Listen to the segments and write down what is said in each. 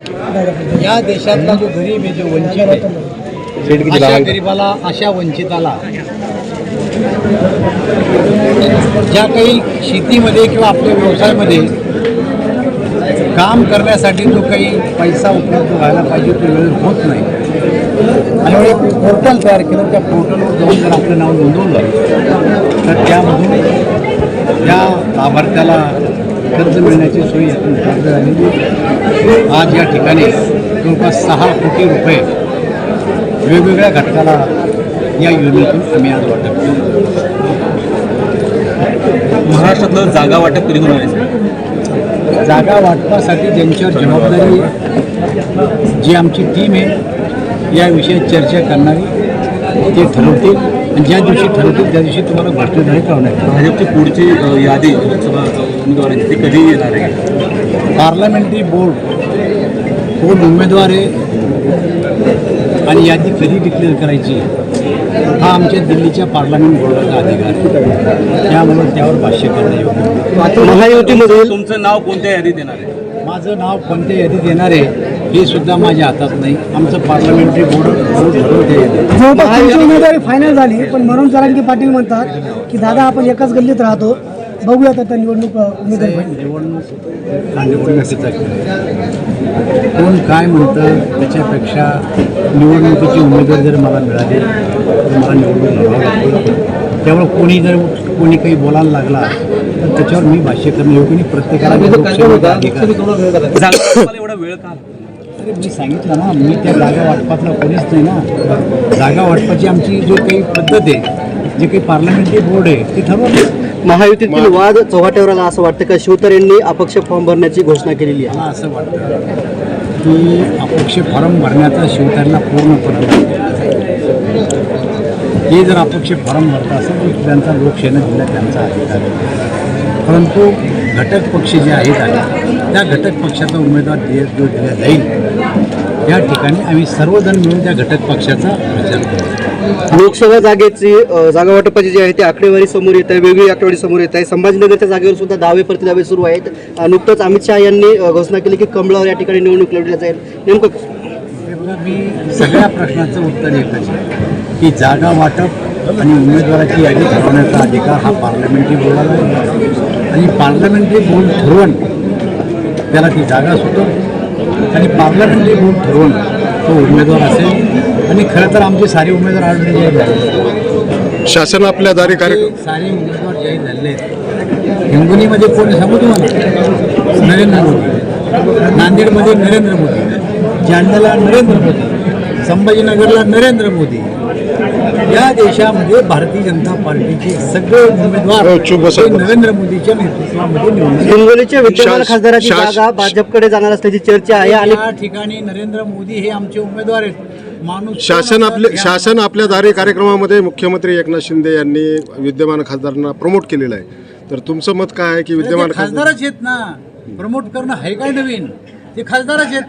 या देशातला जो गरीब आहे जो वंचित आहे अशा गरीबाला अशा वंचिताला ज्या काही शेतीमध्ये किंवा आपल्या व्यवसायामध्ये काम करण्यासाठी जो काही पैसा उपलब्ध व्हायला पाहिजे तो वेळ होत नाही. आणि एक पोर्टल तयार केलं त्या पोर्टलवर जाऊन जर आपलं नाव नोंदवलं तर त्यामधून या लाभार्थ्याला कर्ज मिळण्याची सोय यातून उपलब्ध झाली आज या ठिकाणी जवळपास सहा कोटी रुपये वेगवेगळ्या घटकाला या योजनेतून आम्ही आज वाटप केलं. महाराष्ट्रातलं जागा वाटप कधी होणार आहे जागा वाटपासाठी ज्यांच्यावर जबाबदारी जी आमची टीम आहे याविषयी चर्चा करणारी ते ठरवतील. आणि ज्या दिवशी ठरवतील त्या दिवशी तुम्हाला घोषणाद्वारे कळवण्यात येईल. भाजपची पुढची यादी लोकसभा उमेदवारांची ती कधी येणार आहे? पार्लमेंटरी बोर्ड कोण उमेदवार आहे आणि यादी कधी डिक्लेअर करायची हा आमच्या दिल्लीच्या पार्लमेंट बोर्डाचा अधिकार आहे. त्यामुळे त्यावर भाष्य करणं योग्य तुमचं नाव कोणत्या यादीत येणार आहे? माझं नाव कोणत्या यादीत येणार आहे हे सुद्धा माझ्या हातात नाही. आमचं पार्लमेंटरी बोर्ड जवळपास तुमची उमेदवारी फायनल झाली पण म्हणून जरांगी पाटील म्हणतात की दादा आपण एकाच गल्लीत राहतो. बघूयात आता निवडणूक. निवडणूक. कोण काय म्हणतं त्याच्यापेक्षा निवडणुकीची उमेदवारी जर मला मिळाली तर मला निवडणूक लढवावी लागते त्यामुळे कोणी जर कोणी काही बोलायला लागला तर त्याच्यावर मी भाष्य करणं योग्य प्रत्येकाला एवढा वेळ का? अरे मी सांगितलं ना मी त्या जागा वाटपातला कोणीच नाही ना. जागा वाटपाची आमची जो काही पद्धत आहे जे काही पार्लमेंटरी बोर्ड आहे ते ठरवलं महायुतीतील वाद चव्हाट्यावर आला असं वाटतं का शिवतर यांनी अपक्ष फॉर्म भरण्याची घोषणा केलेली आहे? मला असं वाटतं की अपक्ष फॉर्म भरण्याचा शिवतारेला पूर्णपणे हे जर अपक्ष फॉर्म भरत असेल तर त्यांचा लोकशाहीनं दिला त्यांचा अधिकार आहे. परंतु घटक पक्ष जे आहेत आहे त्या घटक पक्षाचा उमेदवार दे जो दिला जाईल त्या ठिकाणी आम्ही सर्वजण मिळून त्या घटक पक्षाचा प्रचार करू. लोकसभा जागेची जागा वाटपाची जी आहे ती आकडेवारी समोर येत आहे वेगळी आकडेवारी समोर येत आहे. संभाजीनगरच्या जागेवर सुद्धा दावे प्रतिदावे सुरू आहेत. नुकतंच अमित शहा यांनी घोषणा केली की कमळावर या ठिकाणी निवडणूक लढवली जाईल. नेमकं मी सगळ्या प्रश्नाचं उत्तर एकच की जागा वाटप आणि उमेदवाराची यादी ठरवण्याचा अधिकार हा पार्लमेंटरी बोर्डाला आहे. आणि पार्लमेंटरी बोर्ड ठरवून त्याला ती जागा सुटव आणि पार्लमेंटरी बोर्ड ठरवून तो उमेदवार असेल. आणि खरं तर आमचे सारे उमेदवार ऑलरेडी जाहीर झाले. शासन आपल्या दारी कार्य सारे उमेदवार जाहीर आहेत. हिंगोलीमध्ये कोण सांगू तुम्हाला? नरेंद्र मोदी. नांदेडमध्ये नरेंद्र मोदी. जालन्याला नरेंद्र मोदी. संभाजीनगरला नरेंद्र मोदी. या देशामध्ये भारतीय जनता पार्टीचे सगळे उमेदवार हो, नरेंद्र मोदीच्या नेतृत्वामध्ये हिंगोलीच्या विद्यमान खासदाराची जागा भाजपकडे जाणार असल्याची चर्चा आहे आणि या ठिकाणी नरेंद्र मोदी हे आमचे उमेदवार आहेत माणूस शासन आपले शासन आपल्या दारी कार्यक्रमामध्ये मुख्यमंत्री एकनाथ शिंदे यांनी विद्यमान खासदारांना प्रमोट केलेलं आहे. तर तुमचं मत काय आहे की विद्यमान खासदार खासदारच आहेत ना. प्रमोट करणं आहे काय नवीन? ते खासदारच आहेत.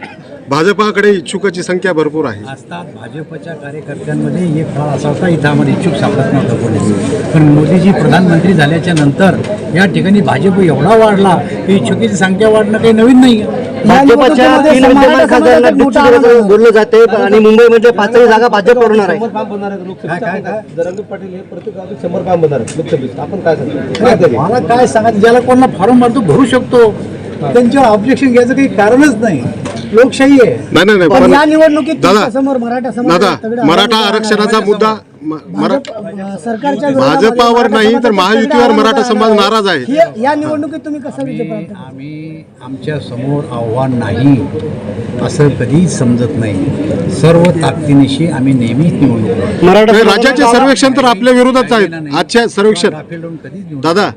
भाजपाकडे इच्छुकाची संख्या भरपूर आहे. असतात भाजपच्या कार्यकर्त्यांमध्ये एक काळ असा होता इथं आम्हाला इच्छुक सापडत नव्हतं कोणी पण मोदीजी प्रधानमंत्री झाल्याच्यानंतर या ठिकाणी भाजप एवढा वाढला की इच्छुकीची संख्या वाढणं काही नवीन नाही. भाजपच्या तीन विद्यमान खासदारांना डिप्टी दिल्याचं बोललं जाते आणि मुंबईमध्ये पाचही जागा भाजप होणार आहे पाटील हे प्रत्येक शंभर काम बनणार लोकसभेत. आपण काय सांगता? मला काय सांगायचं ज्याला कोणाला फॉर्म मारतो भरू शकतो. त्यांच्यावर ऑब्जेक्शन घ्यायचं काही कारणच नाही. लोकशाही आहे. नाही पण या निवडणुकीत दादा समोर मराठा समाज दादा मराठा आरक्षणाचा मुद्दा म- मरा- सरकारच्या भाजपावर नाही तर महायुतीवर मराठा समाज नाराज आहे. हे- या निवडणुकीत तुम्ही कसं विजय प्राप्त कराल? आम्ही आमच्यासमोर आव्हान नाही असं कधीच समजत नाही. सर्व ताकदीनिशी आम्ही नेहमीच निवडणूक लढतो. नाही, राज्याचे सर्वेक्षण तर आपल्या विरोधात आहेत. आजच्या सर्वेक्षण राफेल लावून कधीच निवडणूक दादा,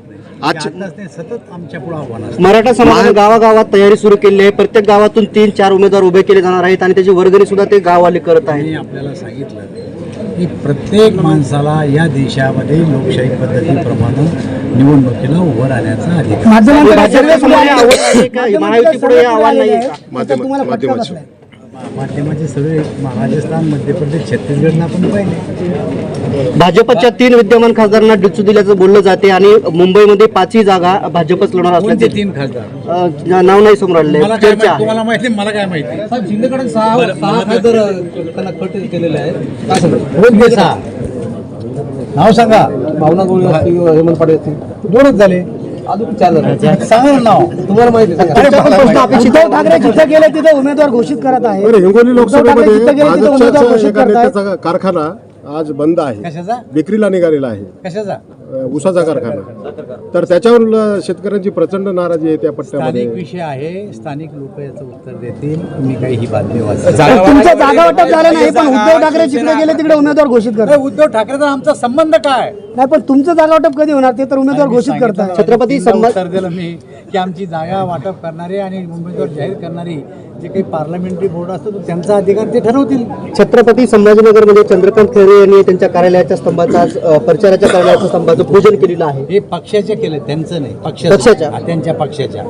सतत आमच्या पुढे आव्हान मराठा समाजाने गावागावात तयारी सुरू केली आहे. प्रत्येक गावातून तीन चार उमेदवार उभे केले जाणार आहेत आणि त्याची वर्गणी सुद्धा ते गाववाले करत आहेत. मी आपल्याला सांगितलं की प्रत्येक माणसाला या देशामध्ये लोकशाही पद्धतीप्रमाणे निवडणुकीला उभं राहण्याचा अधिकार आहे. आव्हान नाही माध्यमाचं सगळे राजस्थान मध्य प्रदेश छत्तीसगडनं आपण पाहिले. भाजपच्या तीन विद्यमान खासदारांना डिचू दिल्याचं बोललं जाते आणि मुंबईमध्ये पाचही जागा भाजपच लढणार असल्याचे तीन खासदार? नाव नाही समोर काय चर्चा तुम्हाला माहिती मला काय माहिती? साहेब शिंदेकडे सहा सहा खासदार त्यांना कट केलेले आहेत. सहा? नाव सांगा. भावना असतील हेमंत पाटील असतील. दोनच झाले. अजून जण सांगा नाव. तुम्हाला माहिती सांगा. उद्धव ठाकरे जिथं गेले तिथे उमेदवार घोषित करत आहे बरं हिंगोली लोकसभेमध्ये कारखाना आज बंद आहे. विक्रीला निघालेला आहे. ऊसाचा कारखाना. तर त्याच्यावर शेतकऱ्यांची प्रचंड नाराजी आहे त्या पट्ट्यामध्ये. स्थानिक विषय आहे. स्थानिक लोक याचं उत्तर देतील. तुम्ही काही ही बातमी वाचा. तुमचं जागा वाटप झालं नाही पण उद्धव ठाकरे जिकडे गेले तिकडे उमेदवार घोषित करतात. उद्धव ठाकरेचा आमचा संबंध काय? नाही पण तुमचं जागा वाटप कधी होणार? ते तर उमेदवार घोषित करताय. छत्रपती उत्तर दिलं मी की आमची जागा वाटप करणारे आणि उमेदवार जाहीर करणारी जे काही पार्लमेंटरी बोर्ड असतो तो त्यांचा अधिकार ते ठरवतील. छत्रपती संभाजीनगरमध्ये चंद्रकांत खैरे यांनी त्यांच्या कार्यालयाच्या स्तंभाचा आज, अ, प्रचाराच्या कार्यालयाच्या स्तंभाचं पूजन केलेलं आहे. हे पक्षाच्या केलं त्यांचं नाही पक्षाच्या. हा, त्यांच्या पक्षाच्या.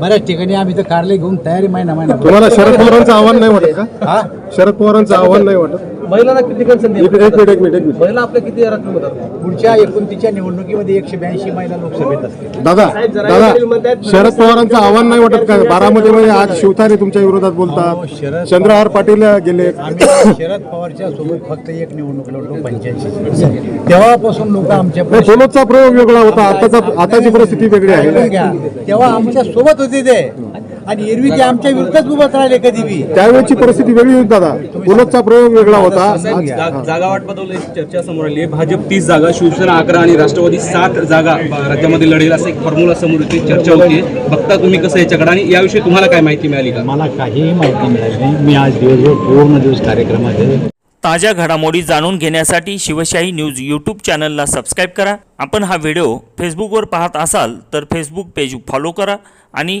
बऱ्याच ठिकाणी आम्ही तर कारले घेऊन तयारी महिना महिना तुम्हाला शरद पवारांचं आव्हान नाही वाटत का? हा? शरद पवारांचं आव्हान नाही वाटत? महिलांना किती संधी एक एक मिनिट एक मिनिट एक मिनिट. महिला आपल्या किती होतात पुढच्या एकोणतीसच्या निवडणुकीमध्ये एकशे ब्याऐंशी महिला लोकसभेत असतील. दादा दादा शरद पवारांचं आव्हान नाही वाटत का? बारामतीमध्ये आज शिवतारे तुमच्या विरोधात बोलतात. चंद्रहार पाटील गेले. शरद पवारच्या सोबत फक्त एक निवडणूक लढलो पंच्याऐंशी तेव्हापासून लोक आमच्या प्रयोग वेगळा होता. आताचा आताची परिस्थिती वेगळी आहे. तेव्हा आमच्यासोबत होते ते. आणि एरवी ते आमच्या विरुद्धच उभं राहिले कधी बी. त्यावेळेची परिस्थिती वेगळी होती दादा. सोनोचा प्रयोग वेगळा होता. जागा वाटपात चर्चा समोर आली. आहे भाजप तीस जागा शिवसेना अकरा आणि राष्ट्रवादी सात जागा राज्यामध्ये लढेल असं एक फॉर्म्युला समोर येते चर्चा होती बघता तुम्ही कसं याच्याकडे आणि याविषयी तुम्हाला काय माहिती मिळाली का? मला काहीही माहिती मिळाली नाही. मी आज दिवसभर पूर्ण दिवस कार्यक्रमात आहे. ताज्या घडामोडी जाणून घेण्यासाठी शिवशाही न्यूज यूट्यूब चॅनलला सबस्क्राईब करा. आपण हा व्हिडिओ फेसबुकवर पाहत असाल तर फेसबुक पेज फॉलो करा आणि